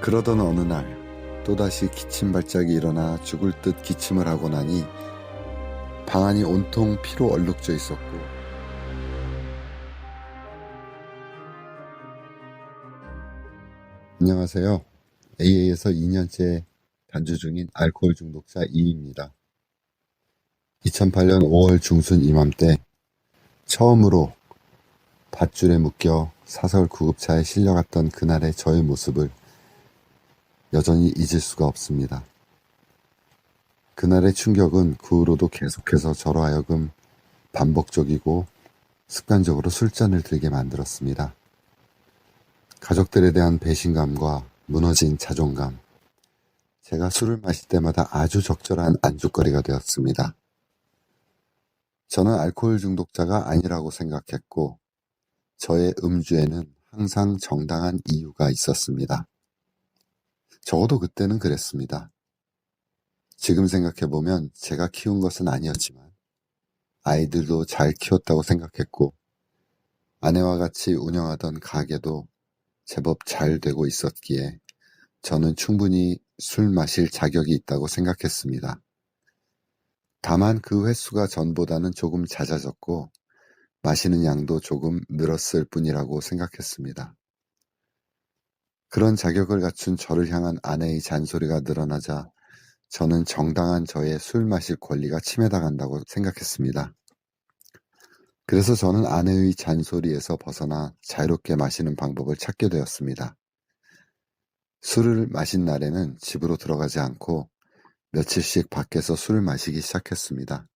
그러던 어느 날 또다시 기침 발작이 일어나 죽을 듯 기침을 하고 나니 방 안이 온통 피로 얼룩져 있었고 안녕하세요. AA에서 2년째 단주 중인 알코올 중독자 이입니다. 2008년 5월 중순 이맘때 처음으로 밧줄에 묶여 사설 구급차에 실려갔던 그날의 저의 모습을 여전히 잊을 수가 없습니다. 그날의 충격은 그 후로도 계속해서 저로 하여금 반복적이고 습관적으로 술잔을 들게 만들었습니다. 가족들에 대한 배신감과 무너진 자존감, 제가 술을 마실 때마다 아주 적절한 안주거리가 되었습니다. 저는 알코올 중독자가 아니라고 생각했고, 저의 음주에는 항상 정당한 이유가 있었습니다. 적어도 그때는 그랬습니다. 지금 생각해보면 제가 키운 것은 아니었지만, 아이들도 잘 키웠다고 생각했고, 아내와 같이 운영하던 가게도 제법 잘 되고 있었기에 저는 충분히 술 마실 자격이 있다고 생각했습니다. 다만 그 횟수가 전보다는 조금 잦아졌고 마시는 양도 조금 늘었을 뿐이라고 생각했습니다. 그런 자격을 갖춘 저를 향한 아내의 잔소리가 늘어나자 저는 정당한 저의 술 마실 권리가 침해당한다고 생각했습니다. 그래서 저는 아내의 잔소리에서 벗어나 자유롭게 마시는 방법을 찾게 되었습니다. 술을 마신 날에는 집으로 들어가지 않고 며칠씩 밖에서 술을 마시기 시작했습니다.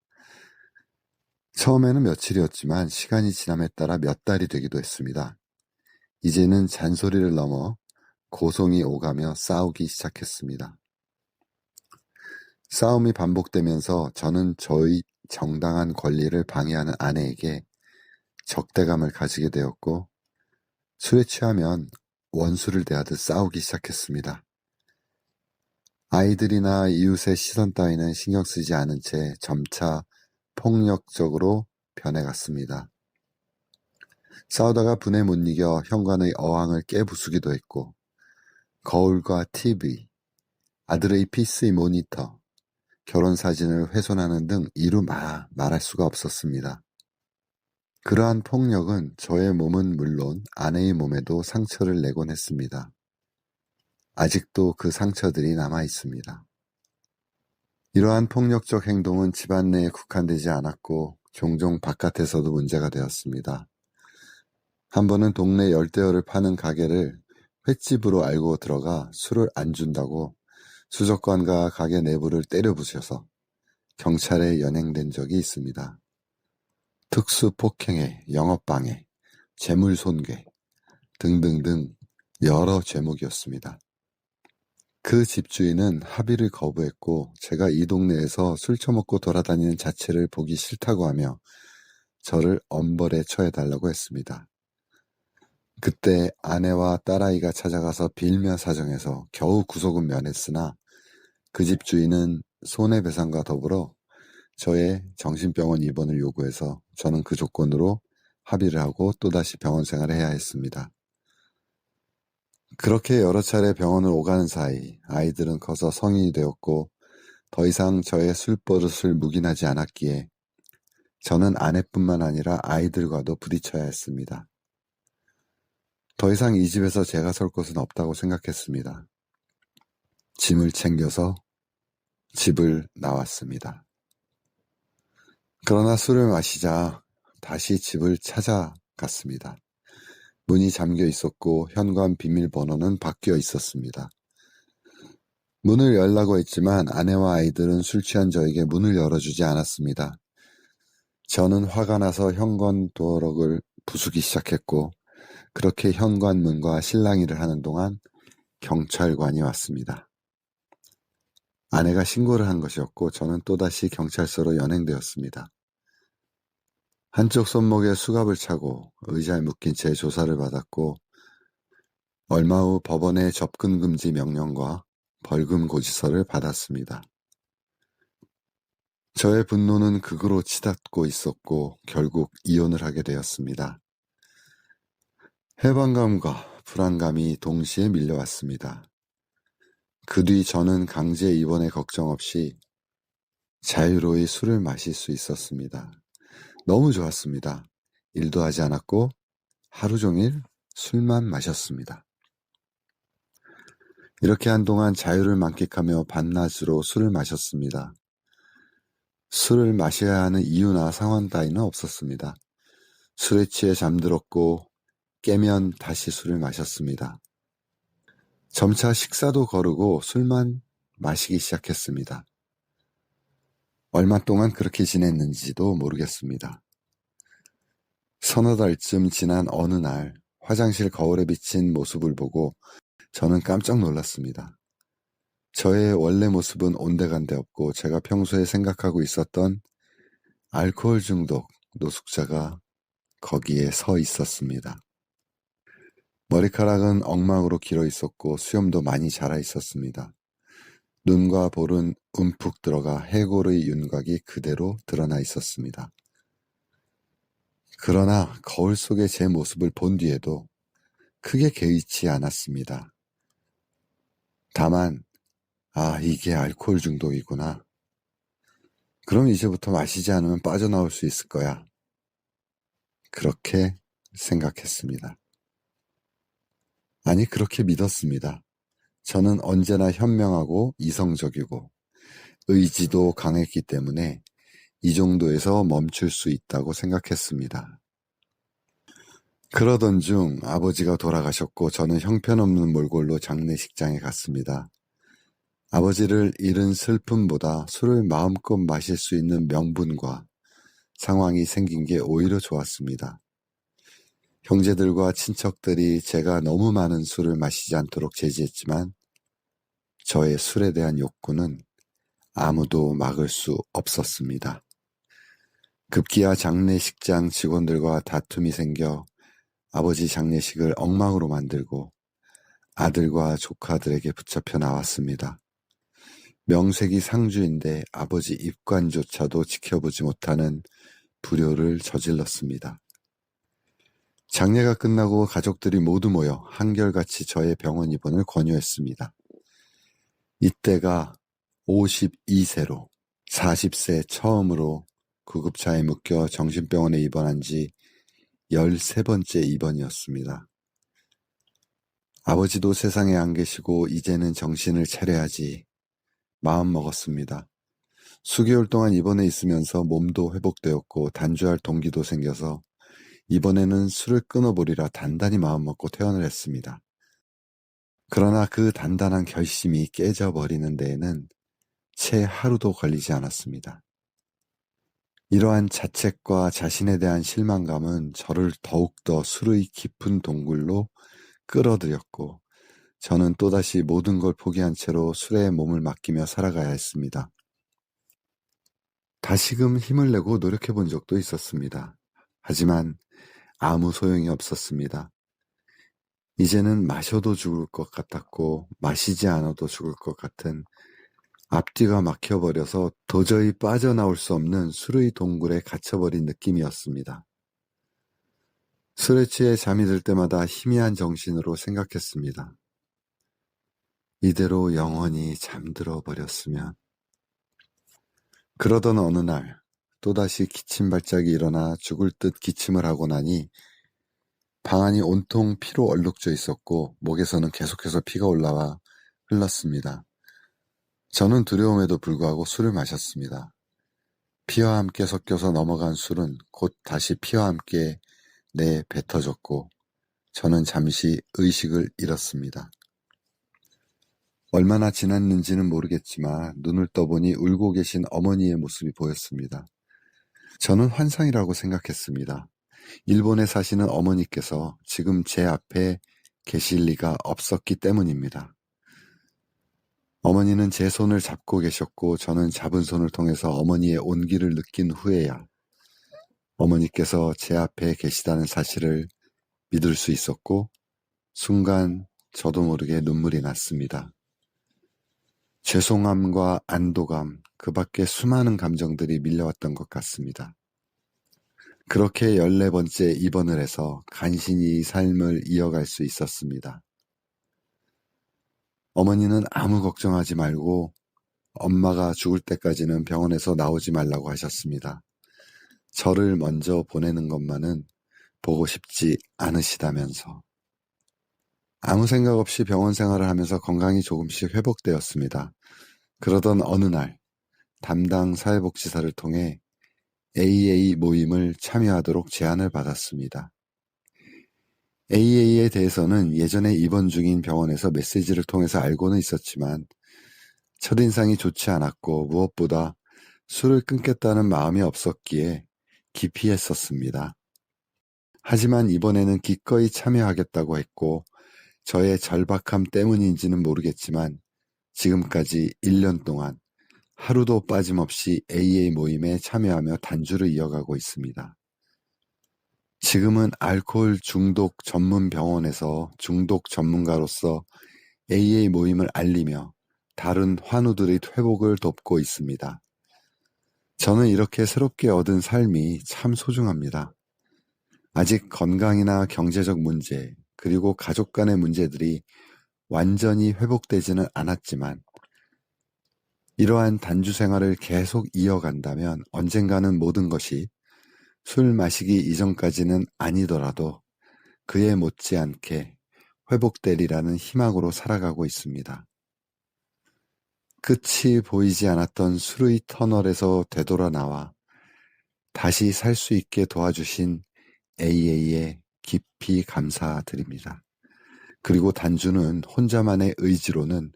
처음에는 며칠이었지만 시간이 지남에 따라 몇 달이 되기도 했습니다. 이제는 잔소리를 넘어 고성이 오가며 싸우기 시작했습니다. 싸움이 반복되면서 저는 저의 정당한 권리를 방해하는 아내에게 적대감을 가지게 되었고 술에 취하면 원수를 대하듯 싸우기 시작했습니다. 아이들이나 이웃의 시선 따위는 신경 쓰지 않은 채 점차 폭력적으로 변해갔습니다. 싸우다가 분에 못 이겨 현관의 어항을 깨부수기도 했고 거울과 TV, 아들의 PC 모니터, 결혼 사진을 훼손하는 등 이루 마, 말할 수가 없었습니다. 그러한 폭력은 저의 몸은 물론 아내의 몸에도 상처를 내곤 했습니다. 아직도 그 상처들이 남아 있습니다. 이러한 폭력적 행동은 집안 내에 국한되지 않았고 종종 바깥에서도 문제가 되었습니다. 한 번은 동네 열대어를 파는 가게를 횟집으로 알고 들어가 술을 안 준다고 수족관과 가게 내부를 때려 부셔서 경찰에 연행된 적이 있습니다. 특수폭행에 영업방해, 재물손괴 등등등 여러 제목이었습니다. 그 집주인은 합의를 거부했고 제가 이 동네에서 술 처먹고 돌아다니는 자체를 보기 싫다고 하며 저를 엄벌에 처해달라고 했습니다. 그때 아내와 딸아이가 찾아가서 빌며 사정해서 겨우 구속은 면했으나 그 집 주인은 손해배상과 더불어 저의 정신병원 입원을 요구해서 저는 그 조건으로 합의를 하고 또다시 병원 생활을 해야 했습니다. 그렇게 여러 차례 병원을 오가는 사이 아이들은 커서 성인이 되었고 더 이상 저의 술버릇을 묵인하지 않았기에 저는 아내뿐만 아니라 아이들과도 부딪혀야 했습니다. 더 이상 이 집에서 제가 설 곳은 없다고 생각했습니다. 짐을 챙겨서 집을 나왔습니다. 그러나 술을 마시자 다시 집을 찾아갔습니다. 문이 잠겨 있었고 현관 비밀번호는 바뀌어 있었습니다. 문을 열라고 했지만 아내와 아이들은 술 취한 저에게 문을 열어주지 않았습니다. 저는 화가 나서 현관 도어록을 부수기 시작했고 그렇게 현관문과 실랑이를 하는 동안 경찰관이 왔습니다. 아내가 신고를 한 것이었고 저는 또다시 경찰서로 연행되었습니다. 한쪽 손목에 수갑을 차고 의자에 묶인 채 조사를 받았고 얼마 후 법원의 접근 금지 명령과 벌금 고지서를 받았습니다. 저의 분노는 극으로 치닫고 있었고 결국 이혼을 하게 되었습니다. 해방감과 불안감이 동시에 밀려왔습니다. 그 뒤 저는 강제 입원에 걱정 없이 자유로이 술을 마실 수 있었습니다. 너무 좋았습니다. 일도 하지 않았고 하루 종일 술만 마셨습니다. 이렇게 한동안 자유를 만끽하며 반낮으로 술을 마셨습니다. 술을 마셔야 하는 이유나 상황 따위는 없었습니다. 술에 취해 잠들었고 깨면 다시 술을 마셨습니다. 점차 식사도 거르고 술만 마시기 시작했습니다. 얼마 동안 그렇게 지냈는지도 모르겠습니다. 서너 달쯤 지난 어느 날 화장실 거울에 비친 모습을 보고 저는 깜짝 놀랐습니다. 저의 원래 모습은 온데간데 없고 제가 평소에 생각하고 있었던 알코올 중독 노숙자가 거기에 서 있었습니다. 머리카락은 엉망으로 길어 있었고 수염도 많이 자라 있었습니다. 눈과 볼은 움푹 들어가 해골의 윤곽이 그대로 드러나 있었습니다. 그러나 거울 속의 제 모습을 본 뒤에도 크게 개의치 않았습니다. 다만, 아, 이게 알코올 중독이구나. 그럼 이제부터 마시지 않으면 빠져나올 수 있을 거야. 그렇게 생각했습니다. 아니, 그렇게 믿었습니다. 저는 언제나 현명하고 이성적이고 의지도 강했기 때문에 이 정도에서 멈출 수 있다고 생각했습니다. 그러던 중 아버지가 돌아가셨고 저는 형편없는 몰골로 장례식장에 갔습니다. 아버지를 잃은 슬픔보다 술을 마음껏 마실 수 있는 명분과 상황이 생긴 게 오히려 좋았습니다. 형제들과 친척들이 제가 너무 많은 술을 마시지 않도록 제지했지만 저의 술에 대한 욕구는 아무도 막을 수 없었습니다. 급기야 장례식장 직원들과 다툼이 생겨 아버지 장례식을 엉망으로 만들고 아들과 조카들에게 붙잡혀 나왔습니다. 명색이 상주인데 아버지 입관조차도 지켜보지 못하는 불효를 저질렀습니다. 장례가 끝나고 가족들이 모두 모여 한결같이 저의 병원 입원을 권유했습니다. 이때가 52세로 40세 처음으로 구급차에 묶여 정신병원에 입원한 지 13번째 입원이었습니다. 아버지도 세상에 안 계시고 이제는 정신을 차려야지 마음 먹었습니다. 수개월 동안 입원해 있으면서 몸도 회복되었고 단주할 동기도 생겨서 이번에는 술을 끊어보리라 단단히 마음먹고 퇴원을 했습니다. 그러나 그 단단한 결심이 깨져버리는 데에는 채 하루도 걸리지 않았습니다. 이러한 자책과 자신에 대한 실망감은 저를 더욱더 술의 깊은 동굴로 끌어들였고 저는 또다시 모든 걸 포기한 채로 술에 몸을 맡기며 살아가야 했습니다. 다시금 힘을 내고 노력해 본 적도 있었습니다. 하지만 아무 소용이 없었습니다. 이제는 마셔도 죽을 것 같았고 마시지 않아도 죽을 것 같은 앞뒤가 막혀버려서 도저히 빠져나올 수 없는 술의 동굴에 갇혀버린 느낌이었습니다. 술에 취해 잠이 들 때마다 희미한 정신으로 생각했습니다. 이대로 영원히 잠들어 버렸으면. 그러던 어느 날, 또다시 기침 발작이 일어나 죽을 듯 기침을 하고 나니 방안이 온통 피로 얼룩져 있었고 목에서는 계속해서 피가 올라와 흘렀습니다. 저는 두려움에도 불구하고 술을 마셨습니다. 피와 함께 섞여서 넘어간 술은 곧 다시 피와 함께 내에 뱉어졌고 저는 잠시 의식을 잃었습니다. 얼마나 지났는지는 모르겠지만 눈을 떠보니 울고 계신 어머니의 모습이 보였습니다. 저는 환상이라고 생각했습니다. 일본에 사시는 어머니께서 지금 제 앞에 계실 리가 없었기 때문입니다. 어머니는 제 손을 잡고 계셨고 저는 잡은 손을 통해서 어머니의 온기를 느낀 후에야 어머니께서 제 앞에 계시다는 사실을 믿을 수 있었고 순간 저도 모르게 눈물이 났습니다. 죄송함과 안도감, 그 밖에 수많은 감정들이 밀려왔던 것 같습니다. 그렇게 열네 번째 입원을 해서 간신히 삶을 이어갈 수 있었습니다. 어머니는 아무 걱정하지 말고 엄마가 죽을 때까지는 병원에서 나오지 말라고 하셨습니다. 저를 먼저 보내는 것만은 보고 싶지 않으시다면서. 아무 생각 없이 병원 생활을 하면서 건강이 조금씩 회복되었습니다. 그러던 어느 날 담당 사회복지사를 통해 AA 모임을 참여하도록 제안을 받았습니다. AA에 대해서는 예전에 입원 중인 병원에서 메시지를 통해서 알고는 있었지만 첫인상이 좋지 않았고 무엇보다 술을 끊겠다는 마음이 없었기에 기피했었습니다. 하지만 이번에는 기꺼이 참여하겠다고 했고 저의 절박함 때문인지는 모르겠지만 지금까지 1년 동안 하루도 빠짐없이 AA 모임에 참여하며 단주를 이어가고 있습니다. 지금은 알코올 중독 전문 병원에서 중독 전문가로서 AA 모임을 알리며 다른 환우들의 회복을 돕고 있습니다. 저는 이렇게 새롭게 얻은 삶이 참 소중합니다. 아직 건강이나 경제적 문제, 그리고 가족 간의 문제들이 완전히 회복되지는 않았지만, 이러한 단주 생활을 계속 이어간다면 언젠가는 모든 것이 술 마시기 이전까지는 아니더라도 그에 못지않게 회복되리라는 희망으로 살아가고 있습니다. 끝이 보이지 않았던 수루이 터널에서 되돌아 나와 다시 살 수 있게 도와주신 AA에 깊이 감사드립니다. 그리고 단주는 혼자만의 의지로는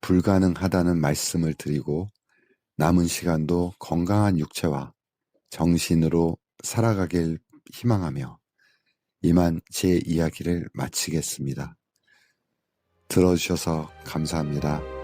불가능하다는 말씀을 드리고 남은 시간도 건강한 육체와 정신으로 살아가길 희망하며 이만 제 이야기를 마치겠습니다. 들어주셔서 감사합니다.